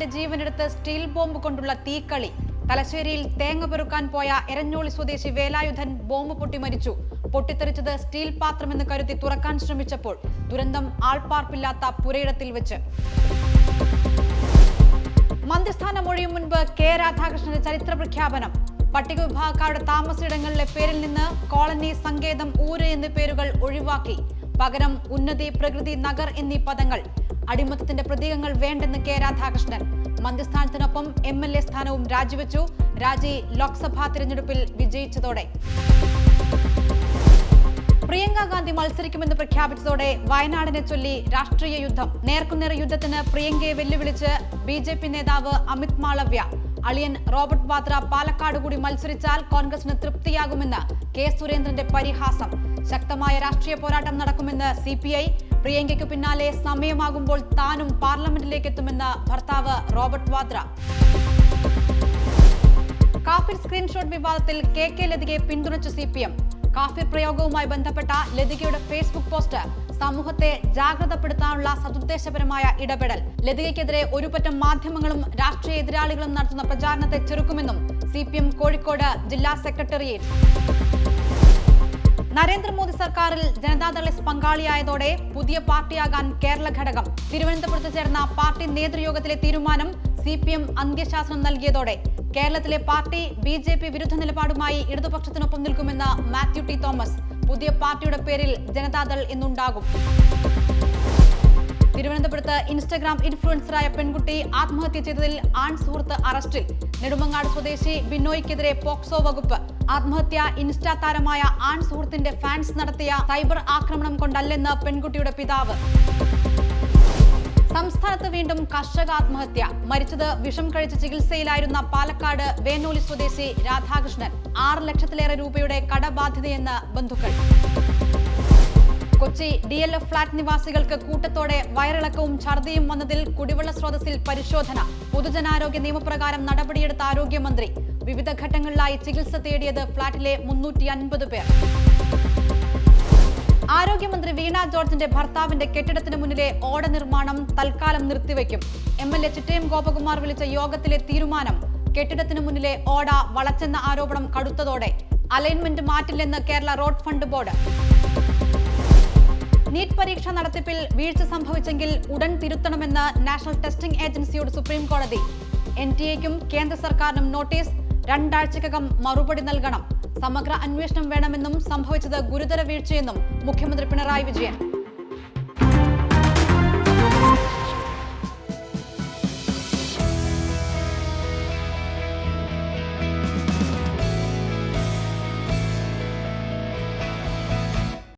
യുവാവിന്റെ ജീവനെടുത്ത് steel bomb കൊണ്ടുള്ള തീക്കളി. തലശ്ശേരിയിൽ തേങ്ങ പെറുക്കാൻ പോയ എരഞ്ഞോളി സ്വദേശി വേലായുധൻ ബോംബ് പൊട്ടി മരിച്ചു. പൊട്ടിത്തെറിച്ചത് സ്റ്റീൽ പാത്രമെന്ന് കരുതി തുറക്കാൻ ശ്രമിച്ചപ്പോൾ ദുരന്തം ആൾപ്പാർപ്പില്ലാത്ത പുരയിടത്തിൽ വെച്ച്. മന്ത്രിസ്ഥാനം ഒഴിയും മുൻപ് കെ രാധാകൃഷ്ണന്റെ ചരിത്ര പ്രഖ്യാപനം. പട്ടിക വിഭാഗക്കാരുടെ താമസയിടങ്ങളിലെ പേരിൽ നിന്ന് കോളനി സങ്കേതം ഊര് എന്നീ പേരുകൾ ഒഴിവാക്കി. പകരം ഉന്നതി പ്രകൃതി നഗർ എന്നീ പദങ്ങൾ അടിമത്തത്തിന്റെ പ്രതീകങ്ങൾ വേണ്ടെന്ന് കെ രാധാകൃഷ്ണൻ. മന്ത്രിസ്ഥാനത്തിനൊപ്പം എം എൽ എ സ്ഥാനവും രാജിവെച്ചു. രാജി ലോക്സഭാ തിരഞ്ഞെടുപ്പിൽ വിജയിച്ചതോടെ. പ്രിയങ്ക ഗാന്ധി മത്സരിക്കുമെന്ന് പ്രഖ്യാപിച്ചതോടെ വയനാടിനെ ചൊല്ലി രാഷ്ട്രീയ യുദ്ധം. നേർക്കുനേർ യുദ്ധത്തിന് പ്രിയങ്കയെ വെല്ലുവിളിച്ച് ബി ജെ പി നേതാവ് അമിത് മാളവ്യ. അളിയൻ റോബർട്ട് വാദ്ര പാലക്കാട് കൂടി മത്സരിച്ചാൽ കോൺഗ്രസിന് തൃപ്തിയാകുമെന്ന് കെ സുരേന്ദ്രന്റെ പരിഹാസം. ശക്തമായ രാഷ്ട്രീയ പോരാട്ടം നടക്കുമെന്ന് സി പ്രിയങ്കയ്ക്ക് പിന്നാലെ സമയമാകുമ്പോൾ താനും പാർലമെന്റിലേക്ക് എത്തുമെന്ന് ഭർത്താവ് റോബർട്ട് വാദ്ര. കാഫിർ സ്ക്രീൻഷോട്ട് വിവാദത്തിൽ കെ കെ ലതികയെ പിന്തുണച്ച സി പി എം കാഫിർ പ്രയോഗവുമായി ബന്ധപ്പെട്ട ലതികയുടെ ഫേസ്ബുക്ക് പോസ്റ്റ് സമൂഹത്തെ ജാഗ്രതപ്പെടുത്താനുള്ള സതുദ്ദേശപരമായ ഇടപെടൽ. ലതികയ്ക്കെതിരെ ഒരുപറ്റം മാധ്യമങ്ങളും രാഷ്ട്രീയ എതിരാളികളും നടത്തുന്ന പ്രചാരണത്തെ ചെറുക്കുമെന്നും സി കോഴിക്കോട് ജില്ലാ സെക്രട്ടേറിയറ്റ്. നരേന്ദ്രമോദി സർക്കാരിൽ ജനതാദൾ എസ് പങ്കാളിയായതോടെ പുതിയ പാർട്ടിയാകാൻ കേരള ഘടകം. തിരുവനന്തപുരത്ത് ചേർന്ന പാർട്ടി നേതൃയോഗത്തിലെ തീരുമാനം സി പി എം അന്ത്യശാസനം നൽകിയതോടെ കേരളത്തിലെ പാർട്ടി ബി ജെ പി വിരുദ്ധ നിലപാടുമായി ഇടതുപക്ഷത്തിനൊപ്പം നിൽക്കുമെന്ന് മാത്യു ടി തോമസ്. പുതിയ പാർട്ടിയുടെ പേരിൽ ജനതാദൾ എന്നുണ്ടാകും തിരുവനന്തപുരത്ത് ഇൻസ്റ്റഗ്രാം ഇൻഫ്ലുവൻസറായ പെൺകുട്ടി ആത്മഹത്യ ചെയ്തതിൽ ആൺ സുഹൃത്ത് അറസ്റ്റിൽ. നെടുമങ്ങാട് സ്വദേശി ബിനോയ്ക്കെതിരെ പോക്സോ വകുപ്പ്. ആത്മഹത്യ ഇൻസ്റ്റാ താരമായ ആൺ സുഹൃത്തിന്റെ ഫാൻസ് നടത്തിയ സൈബർ ആക്രമണം കൊണ്ടല്ലെന്ന് പെൺകുട്ടിയുടെ പിതാവ്. സംസ്ഥാനത്ത് വീണ്ടും കർഷക ആത്മഹത്യ മരിച്ചത് വിഷം കഴിച്ച് ചികിത്സയിലായിരുന്ന പാലക്കാട് വേനൂലി സ്വദേശി രാധാകൃഷ്ണൻ. ആറ് ലക്ഷത്തിലേറെ രൂപയുടെ കടബാധ്യതയെന്ന് ബന്ധുക്കൾ. Kochi D L F flat നിവാസികൾക്ക് കൂട്ടത്തോടെ വയറിളക്കവും ഛർദിയും വന്നതിൽ കുടിവെള്ള സ്രോതസ്സിൽ പരിശോധന. പൊതുജനാരോഗ്യ നിയമപ്രകാരം നടപടിയെടുത്ത ആരോഗ്യമന്ത്രി. വിവിധ ഘട്ടങ്ങളിലായി ചികിത്സ തേടിയത് ഫ്ളാറ്റിലെ മുന്നൂറ്റി അൻപത് പേർ. ആരോഗ്യമന്ത്രി വീണ ജോർജിന്റെ ഭർത്താവിന്റെ കെട്ടിടത്തിന് മുന്നിലെ ഓട നിർമ്മാണം തൽക്കാലം നിർത്തിവെക്കും. M L A Chittayam Gopakumar വിളിച്ച യോഗത്തിലെ തീരുമാനം കെട്ടിടത്തിന് മുന്നിലെ ഓട വളച്ചെന്ന ആരോപണം കടുത്തതോടെ. Alignment മാറ്റില്ലെന്ന് Kerala road fund board. NEET പരീക്ഷ നടത്തിപ്പിൽ വീഴ്ച സംഭവിച്ചെങ്കിൽ ഉടൻ തിരുത്തണമെന്ന് നാഷണൽ ടെസ്റ്റിംഗ് ഏജൻസിയോട് സുപ്രീം കോടതി. എൻ ടി എക്കും കേന്ദ്ര സർക്കാരിനും നോട്ടീസ് രണ്ടാഴ്ചക്കകം മറുപടി നൽകണം. സമഗ്ര അന്വേഷണം വേണമെന്നും സംഭവിച്ചത് ഗുരുതര വീഴ്ചയെന്നും മുഖ്യമന്ത്രി പിണറായി വിജയൻ.